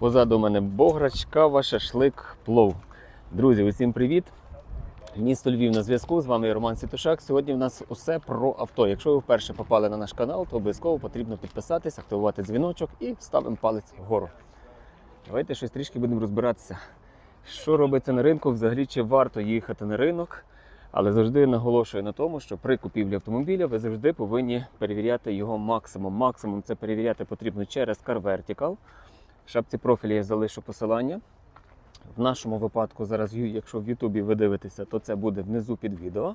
Позаду мене бограч, кава, шашлик, плов. Друзі, усім привіт! Місто Львів на зв'язку. З вами Роман Світошак. Сьогодні в нас усе про авто. Якщо ви вперше попали на наш канал, то обов'язково потрібно підписатись, активувати дзвіночок і ставимо палець вгору. Давайте щось трішки будемо розбиратися. Що робиться на ринку? Взагалі чи варто їхати на ринок? Але завжди наголошую на тому, що при купівлі автомобіля ви завжди повинні перевіряти його максимум. Максимум це перевіряти потрібно через Car Vertical. Шапці профілі я залишу посилання. В нашому випадку зараз, якщо в Ютубі ви дивитеся, то це буде внизу під відео.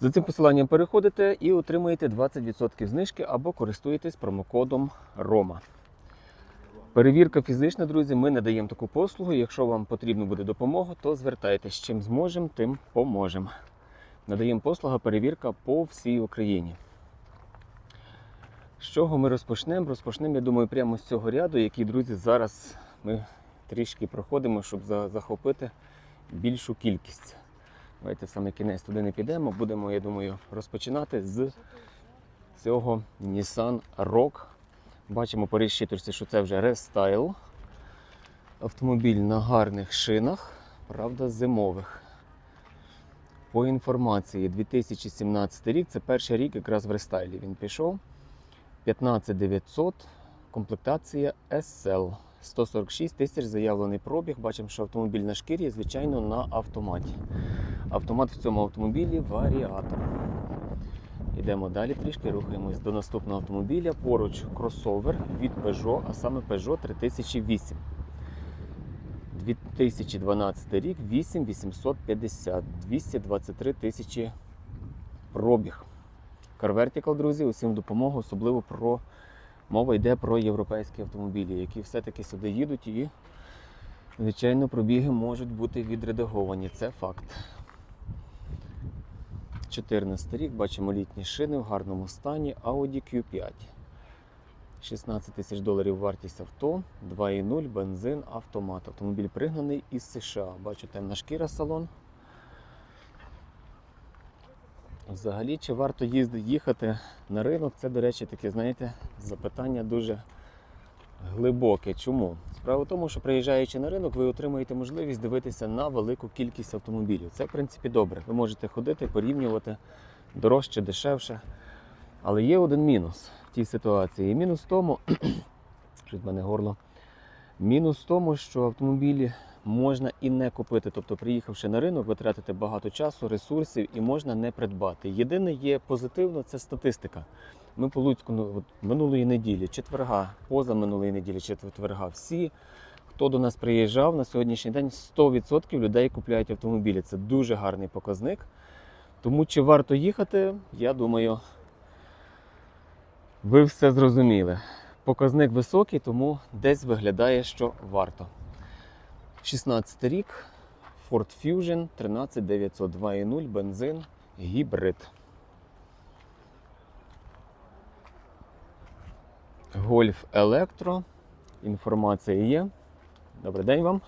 За цим посиланням переходите і отримуєте 20% знижки або користуєтесь промокодом ROMA. Перевірка фізична, друзі, ми не даємо таку послугу. Якщо вам потрібна буде допомога, то звертайтесь. Чим зможемо, тим поможемо. Надаємо послуга перевірка по всій Україні. З чого ми розпочнемо? Розпочнемо, я думаю, прямо з цього ряду, який, друзі, зараз ми трішки проходимо, щоб захопити більшу кількість. Давайте саме кінець туди не підемо. Будемо, я думаю, розпочинати з цього Nissan Rogue. Бачимо по решіточці, що це вже рестайл. Автомобіль на гарних шинах, правда, зимових. По інформації, 2017 рік, це перший рік якраз в рестайлі він пішов. 15900, комплектація SL. 146 тисяч заявлений пробіг. Бачимо, що автомобіль на шкірі, звичайно, на автоматі. Автомат в цьому автомобілі варіатор. Йдемо далі трішки, рухаємось до наступного автомобіля. Поруч кросовер від Peugeot, а саме Peugeot 3008. 2012 рік 8850, 223 тисячі пробіг. Car Vertical, друзі, усім допомогу, особливо про мова йде про європейські автомобілі, які все-таки сюди їдуть і, звичайно, пробіги можуть бути відредаговані. Це факт. 14 рік, бачимо літні шини в гарному стані Audi Q5. 16 тисяч доларів вартість авто, 2.0, бензин, автомат. Автомобіль пригнаний із США. Бачу темна шкіра салон. Взагалі, чи варто їхати на ринок? Це, до речі, таке, знаєте, запитання дуже глибоке. Чому? Справа в тому, що приїжджаючи на ринок, ви отримуєте можливість дивитися на велику кількість автомобілів. Це, в принципі, добре. Ви можете ходити, порівнювати дорожче, дешевше. Але є один мінус в тій ситуації. І мінус в тому, що в мене горло. Мінус в тому, що автомобілі можна і не купити. Тобто, приїхавши на ринок, ви тратите багато часу, ресурсів і можна не придбати. Єдине є позитивно це статистика. Ми по Луцьку ну, от минулої неділі, четверга, поза минулої неділі, четверга, всі, хто до нас приїжджав на сьогоднішній день, 100% людей купляють автомобілі. Це дуже гарний показник. Тому чи варто їхати, я думаю, ви все зрозуміли. Показник високий, тому десь виглядає, що варто. 16 рік, Ford Fusion 13900 2.0, бензин, гібрид. Гольф Електро. Інформація є. Добрий день вам.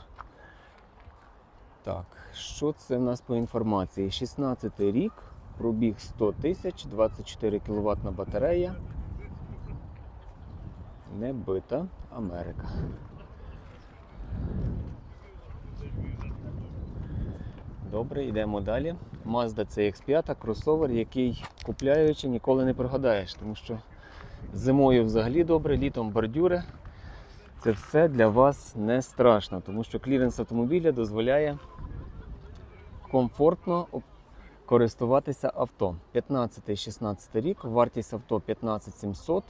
Так, що це в нас по інформації? 16 рік, пробіг 100 тисяч, 24 кВт батарея. Небита Америка. Добре, йдемо далі. Mazda CX5, кросовер, який купляючи ніколи не прогадаєш, тому що зимою взагалі добре, літом бордюри. Це все для вас не страшно, тому що кліренс автомобіля дозволяє комфортно користуватися авто. 15-16 рік, вартість авто 15700.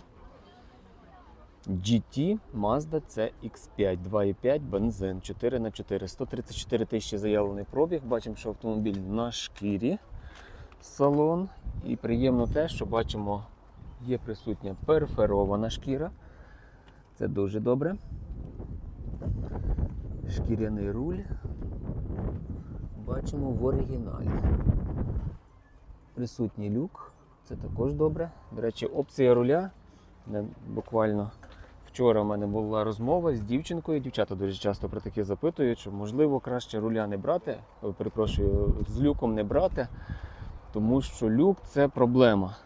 GT Mazda CX5 2.5 бензин 4 на 4 134 тисячі заявлений пробіг. Бачимо, що автомобіль на шкірі салон. І приємно те, що бачимо, є присутня перферована шкіра. Це дуже добре. Шкіряний руль. Бачимо в оригіналі. Присутній люк. Це також добре. До речі, опція руля. Буквально вчора в мене була розмова з дівчинкою. Дівчата дуже часто про таке запитують, що можливо краще руля не брати, е, перепрошую, з люком не брати, тому що люк це проблема.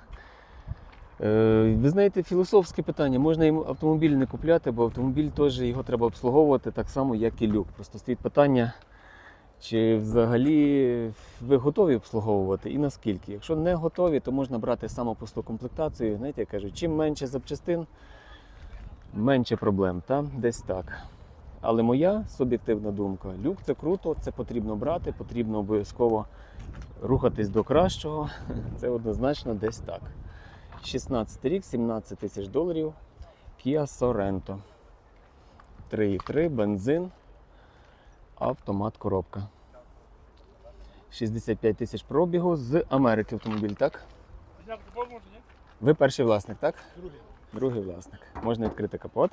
Е, Ви знаєте, філософське питання. Можна їм автомобіль не купляти, бо автомобіль теж його треба обслуговувати так само, як і люк. Просто стоїть питання, чи взагалі ви готові обслуговувати і наскільки. Якщо не готові, то можна брати самопусту комплектацію. Знаєте, я кажу, чим менше запчастин, менше проблем. Та? Десь так. Але моя суб'єктивна думка: люк це круто, це потрібно брати, потрібно обов'язково рухатись до кращого. Це однозначно десь так. 16 рік, 17 тисяч доларів. Kia Sorento. 3,3, бензин, автомат коробка. 65 тисяч пробігу з Америки автомобіль, так? Ви перший власник, так? Другий. Другий власник. Можна відкрити капот.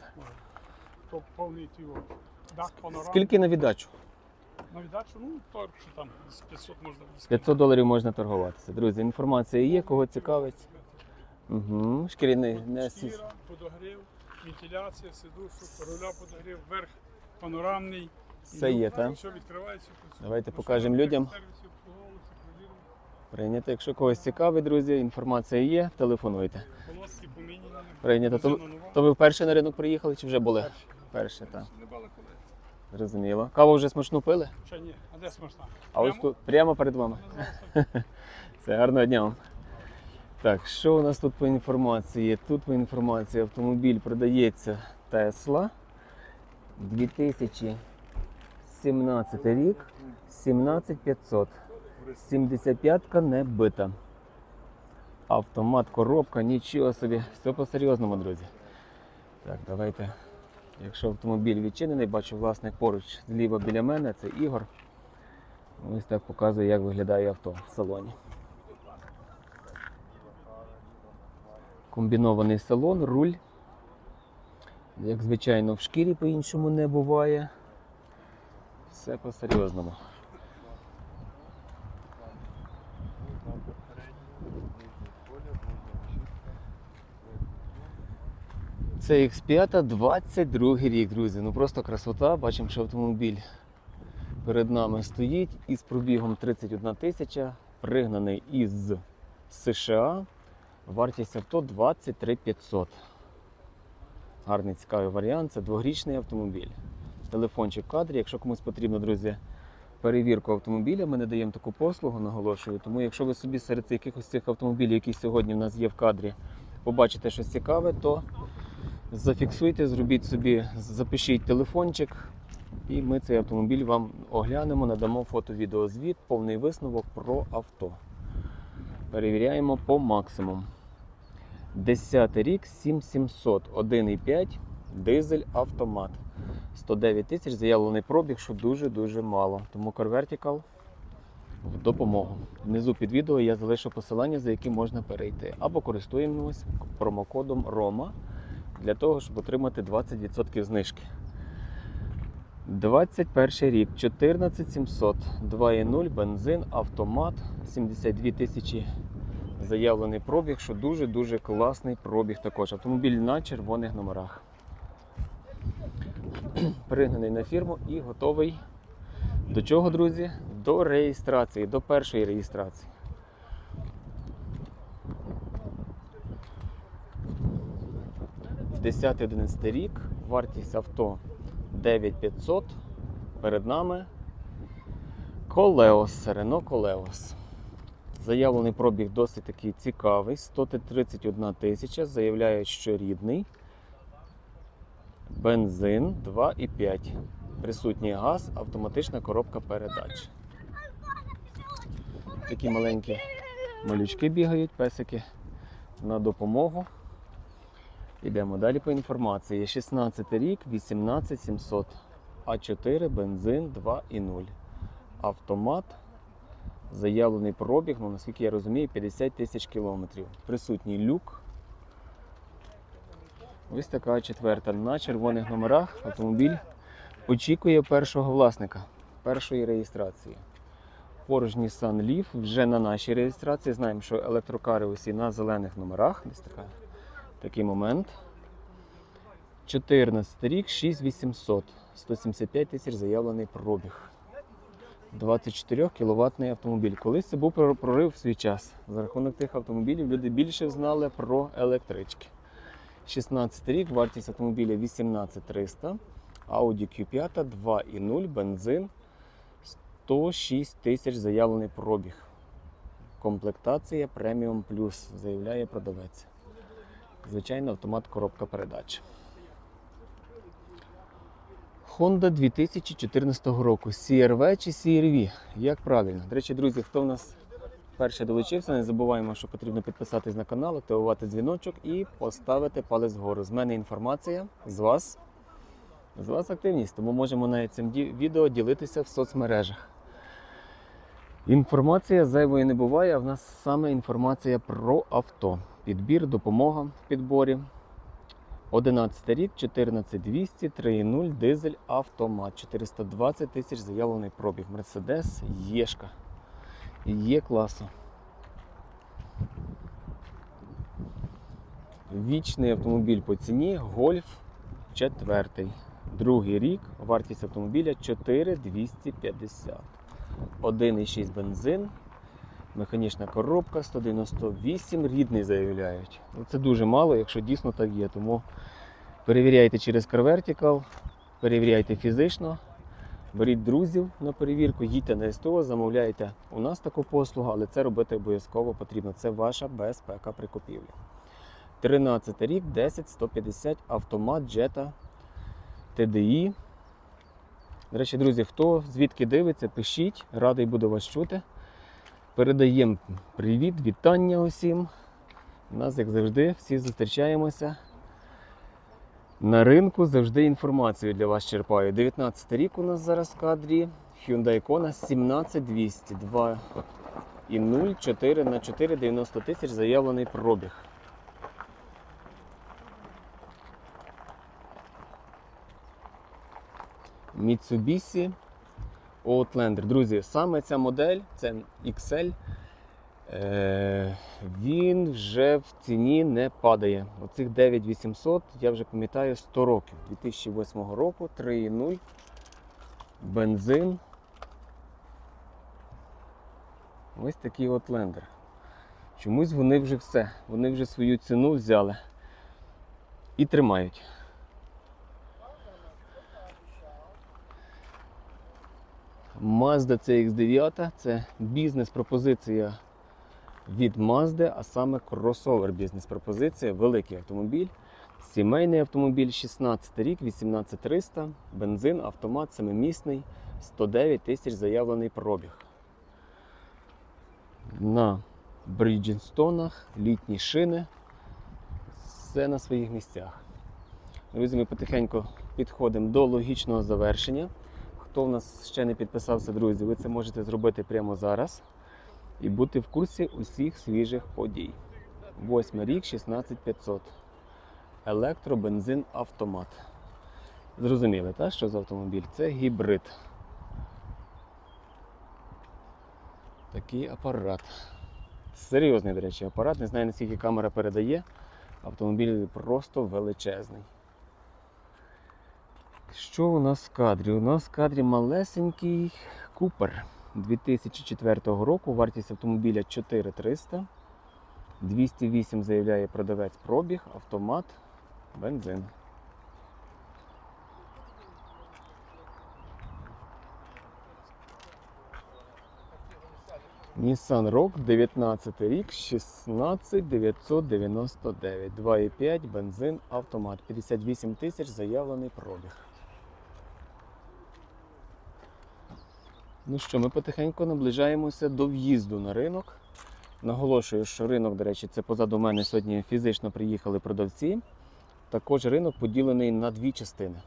То повний тіво. Дах панорам. Скільки на віддачу? На віддачу, ну, торг, що там, з 500 можна буде 500 доларів можна торгуватися. Друзі, інформація є, кого цікавить. Угу. Шкіряний не сіс. Шкіра, подогрів, вентиляція, сидушок, руля подогрів, верх панорамний. Все є, так? Все відкривається. Давайте покажемо людям. Прийнято. Якщо когось цікавить, друзі, інформація є, телефонуйте. Прийнято. То, то ви вперше на ринок приїхали чи вже були? Перші. Перше, так. Не бали коли. Зрозуміло. Каву вже смачну пили? Ще ні, а де смачна? А ось тут прямо перед вами. Все, гарного дня вам. Так, що у нас тут по інформації? Тут по інформації автомобіль продається Tesla 2017 рік, 17500. 75-ка не бита. Автомат, коробка, нічого собі. Все по-серйозному, друзі. Так, давайте. Якщо автомобіль відчинений, бачу власник поруч зліва біля мене, це Ігор. Ось так показує, як виглядає авто в салоні. Комбінований салон, руль. Як звичайно, в шкірі по-іншому не буває. Все по-серйозному. Це X5 22 рік, друзі. Ну просто красота. Бачимо, що автомобіль перед нами стоїть із пробігом 31 тисяча, пригнаний із США. Вартість авто 23 500. Гарний цікавий варіант. Це двогрічний автомобіль. Телефончик в кадрі. Якщо комусь потрібно, друзі, перевірку автомобіля, ми не даємо таку послугу, наголошую. Тому якщо ви собі серед якихось цих автомобілів, які сьогодні в нас є в кадрі, побачите щось цікаве, то зафіксуйте, зробіть собі, запишіть телефончик, і ми цей автомобіль вам оглянемо, надамо фото-відеозвіт, повний висновок про авто. Перевіряємо по максимуму. 10 рік 7700, 1,5, дизель автомат. 109 тисяч, заявлений пробіг, що дуже-дуже мало. Тому Car Vertical в допомогу. Внизу під відео я залишу посилання, за яким можна перейти. Або користуємось промокодом ROMA для того, щоб отримати 20% знижки. 21 рік, 14700, 2.0, бензин, автомат, 72 тисячі заявлений пробіг, що дуже-дуже класний пробіг також. Автомобіль на червоних номерах. Пригнаний на фірму і готовий до чого, друзі? До реєстрації, до першої реєстрації. 10-11 рік вартість авто 9500. Перед нами Колеос, Рено Колеос. Заявлений пробіг досить такий цікавий. 131 тисяча. Заявляють, що рідний. Бензин 2,5. Присутній газ, автоматична коробка передач. Такі маленькі малючки бігають, песики на допомогу. Йдемо далі по інформації. 16 рік, 18700. А4, бензин 2,0. Автомат. Заявлений пробіг, ну наскільки я розумію, 50 тисяч кілометрів. Присутній люк. Ось така четверта. На червоних номерах автомобіль очікує першого власника, першої реєстрації. Поруч Nissan Leaf вже на нашій реєстрації. Знаємо, що електрокари усі на зелених номерах. Десь така, такий момент. 14 рік, 6800. 175 тисяч заявлений пробіг. 24 кВт автомобіль. Колись це був прорив в свій час. За рахунок тих автомобілів люди більше знали про електрички. 16 рік, вартість автомобіля 18300, Audi Q5 2.0, бензин, 106 тисяч заявлений пробіг. Комплектація Premium Plus, заявляє продавець. Звичайно, автомат коробка передач. Honda 2014 року. CRV чи CRV? Як правильно? До речі, друзі, хто в нас вперше долучився, не забуваємо, що потрібно підписатись на канал, активувати дзвіночок і поставити палець вгору. З мене інформація, з вас. З вас активність, тому можемо навіть цим відео ділитися в соцмережах. Інформація зайвої не буває, а в нас саме інформація про авто. Підбір, допомога в підборі. 11 рік, 14200, 3.0, дизель, автомат. 420 тисяч заявлений пробіг. Мерседес, Єшка. Є класу. Вічний автомобіль по ціні Гольф 4. Другий рік, вартість автомобіля 4250. 1,6 бензин, механічна коробка 198, рідний заявляють. Ну, Це дуже мало, якщо дійсно так є. Тому перевіряйте через CarVertical, перевіряйте фізично, беріть друзів на перевірку, їдьте на СТО, замовляйте у нас таку послугу, але це робити обов'язково потрібно. Це ваша безпека при купівлі. 13 рік, 10 150 автомат Jetta TDI. До речі, друзі, хто звідки дивиться, пишіть, радий буду вас чути. Передаємо привіт, вітання усім. У нас, як завжди, всі зустрічаємося. На ринку завжди інформацію для вас черпаю. 19 рік у нас зараз в кадрі. Hyundai Kona 17200 2 і 0, 4 на 4, 90 тисяч заявлений пробіг. Mitsubishi Outlander. Друзі, саме ця модель, це XL, е, він вже в ціні не падає. Оцих 9800, я вже пам'ятаю 100 років. 2008 року, 3.0, бензин. Ось такий Outlander. Чомусь вони вже все, вони вже свою ціну взяли і тримають. Mazda CX9 це бізнес-пропозиція від Mazda, а саме кросовер бізнес-пропозиція, великий автомобіль. Сімейний автомобіль 16 рік, 18300, бензин, автомат, семимісний, 109 тисяч заявлений пробіг. На Брідженстонах, літні шини. Все на своїх місцях. Друзі, ми потихеньку підходимо до логічного завершення. Хто в нас ще не підписався, друзі, ви це можете зробити прямо зараз і бути в курсі усіх свіжих подій. Восьмий рік, 16500. Електробензин автомат. Зрозуміли, так, що за автомобіль? Це гібрид. Такий апарат. Серйозний, до речі, апарат. Не знаю, наскільки камера передає. Автомобіль просто величезний. Що у нас в кадрі? У нас в кадрі малесенький Купер 2004 року. Вартість автомобіля 4300. 208 заявляє продавець пробіг, автомат, бензин. Nissan Rogue 19 рік, 16999, 2,5 бензин, автомат, 58 тисяч заявлений пробіг. Ну що, ми потихеньку наближаємося до в'їзду на ринок. Наголошую, що ринок, до речі, це позаду мене сьогодні фізично приїхали продавці. Також ринок поділений на дві частини.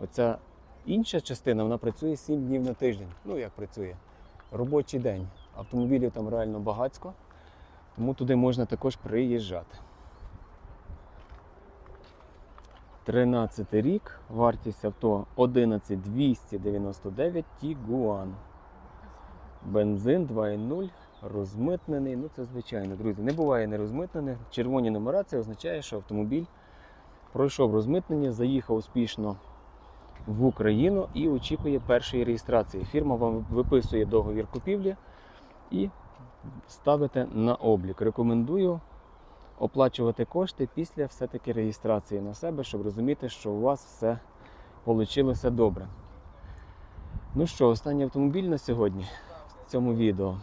Оця інша частина вона працює 7 днів на тиждень. Ну як працює? Робочий день. Автомобілів там реально багатько, тому туди можна також приїжджати. 13 рік, вартість авто 11299 Tiguan. Бензин 2.0, розмитнений. Ну це звичайно, друзі. Не буває нерозмитнених. Червоні номера це означає, що автомобіль пройшов розмитнення, заїхав успішно в Україну і очікує першої реєстрації. Фірма вам виписує договір купівлі і ставите на облік. Рекомендую оплачувати кошти після все-таки реєстрації на себе, щоб розуміти, що у вас все вийшло добре. Ну що, останній автомобіль на сьогодні в цьому відео.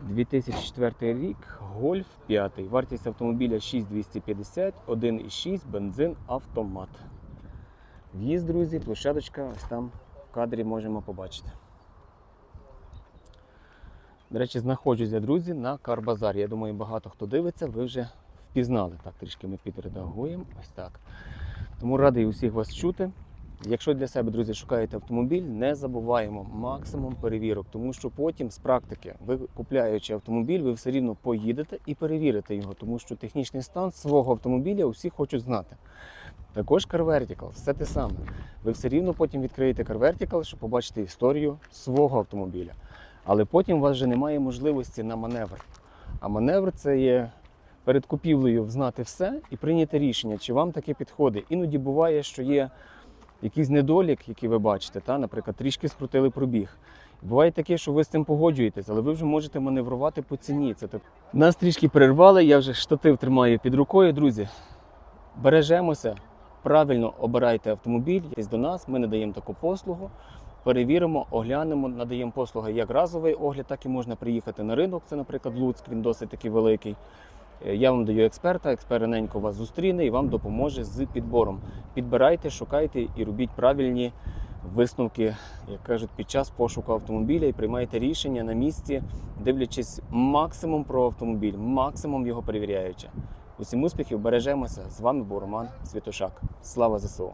2004 рік, Гольф 5. Вартість автомобіля 6250, 1,6, бензин, автомат. В'їзд, друзі, площадочка, ось там в кадрі можемо побачити. До речі, знаходжусь я, друзі, на Карбазарі. Я думаю, багато хто дивиться, ви вже впізнали. Так, трішки ми підредагуємо. Ось так. Тому радий усіх вас чути. Якщо для себе, друзі, шукаєте автомобіль, не забуваємо максимум перевірок, тому що потім з практики, ви купляючи автомобіль, ви все рівно поїдете і перевірите його, тому що технічний стан свого автомобіля усі хочуть знати. Також Car Vertical, все те саме. Ви все рівно потім відкриєте Car щоб побачити історію свого автомобіля. Але потім у вас вже немає можливості на маневр. А маневр це є перед купівлею взнати все і прийняти рішення, чи вам таке підходить. Іноді буває, що є якийсь недолік, який ви бачите, та, наприклад, трішки скрутили пробіг. Буває таке, що ви з цим погоджуєтесь, але ви вже можете маневрувати по ціні. Це так. Нас трішки перервали, я вже штатив тримаю під рукою. Друзі, бережемося, правильно обирайте автомобіль, є до нас, ми надаємо таку послугу. Перевіримо, оглянемо, надаємо послуги як разовий огляд, так і можна приїхати на ринок. Це, наприклад, Луцьк, він досить такий великий. Е, Я вам даю експерта, експерт раненько вас зустріне і вам допоможе з підбором. Підбирайте, шукайте і робіть правильні висновки, як кажуть, під час пошуку автомобіля і приймайте рішення на місці, дивлячись максимум про автомобіль, максимум його перевіряючи. Усім успіхів, бережемося. З вами був Роман Святошак. Слава ЗСУ!